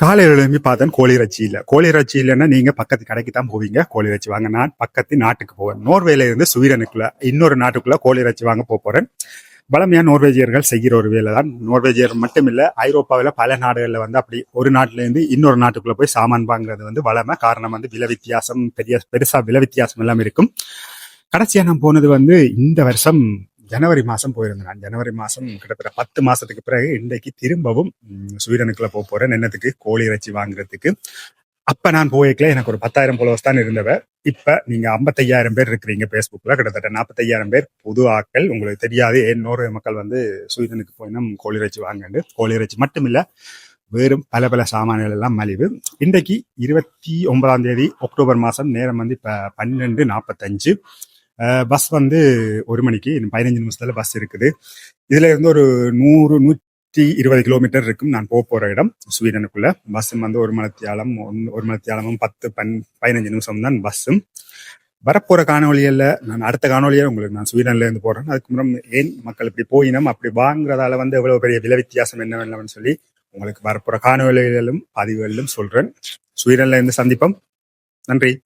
காலையில் எழும்பி பார்த்தேன் கோழி இறைச்சி இல்லை. கோழி இறைச்சி இல்லைன்னா நீங்கள் பக்கத்து கடைக்கு தான் போவீங்க கோழி இறைச்சி வாங்க. நான் பக்கத்து நாட்டுக்கு போவேன். நோர்வேல இருந்து ஸ்வீடனுக்குள்ள இன்னொரு நாட்டுக்குள்ள கோழி இறைச்சி வாங்க போகிறேன் போறேன். நோர்வேஜியர்கள் செய்கிற ஒரு வேலை தான். நோர்வேஜியர் மட்டும் இல்லை ஐரோப்பாவில் பல நாடுகளில் வந்து அப்படி ஒரு நாட்டிலேருந்து இன்னொரு நாட்டுக்குள்ளே போய் சாமான் வாங்குறது வந்து வளமை. காரணம் வந்து விலை வித்தியாசம் பெரிய பெருசாக விலை வித்தியாசம் எல்லாம் இருக்கும். கடைசியாக நான் போனது வந்து இந்த வருஷம் ஜனவரி மாதம் போயிருந்தேன் நான். ஜனவரி மாதம் கிட்டத்தட்ட பத்து மாதத்துக்கு பிறகு இன்றைக்கு திரும்பவும் ஸ்வீடனுக்குள்ளே போக போகிறேன் என்னத்துக்கு? கோழி இறைச்சி வாங்குறதுக்கு. அப்போ நான் போய்க்கல எனக்கு ஒரு பத்தாயிரம் ஃபாலோவர்ஸ் தான் இருந்தவ. இப்போ நீங்கள் ஐம்பத்தையாயிரம் பேர் இருக்கிறீங்க ஃபேஸ்புக்கில் கிட்டத்தட்ட நாற்பத்தையாயிரம் பேர் புது ஆட்கள். உங்களுக்கு தெரியாது. ஏன் நோர்வே மக்கள் வந்து ஸ்வீடனுக்கு போயினா கோழி இறைச்சி வாங்கண்டு. கோழி இறைச்சி மட்டும் இல்லை வேறும் பல பல சாமான்கள் எல்லாம் மலிவு. இன்றைக்கு இருபத்தி ஒன்பதாம் தேதி அக்டோபர் மாதம் நேரம் வந்து இப்போ பன்னெண்டு நாற்பத்தஞ்சு பஸ் வந்து ஒரு மணிக்கு பதினஞ்சு நிமிஷத்துல பஸ் இருக்குது. இதுல இருந்து ஒரு நூறு நூற்றி இருபது கிலோமீட்டர் இருக்கும். நான் போக போற இடம் ஸ்வீடனுக்குள்ள. பஸ் வந்து ஒரு மணத்தியாலம் ஒரு மணத்தியாலமும் பத்து பன் பதினஞ்சு நிமிஷம் தான் பஸ்ஸும் வரப்போற காணொலியில நான் அடுத்த காணொலியை உங்களுக்கு நான் ஸ்வீடன்ல இருந்து போடுறேன். அதுக்கு முறம் ஏன் மக்கள் இப்படி போயினம் அப்படி வாங்குறதால வந்து எவ்வளவு பெரிய விலை வித்தியாசம் என்ன சொல்லி உங்களுக்கு வரப்போற காணொலிகளிலும் பதிவுகளிலும் சொல்றேன். ஸ்வீடன்ல இருந்து சந்திப்போம். நன்றி.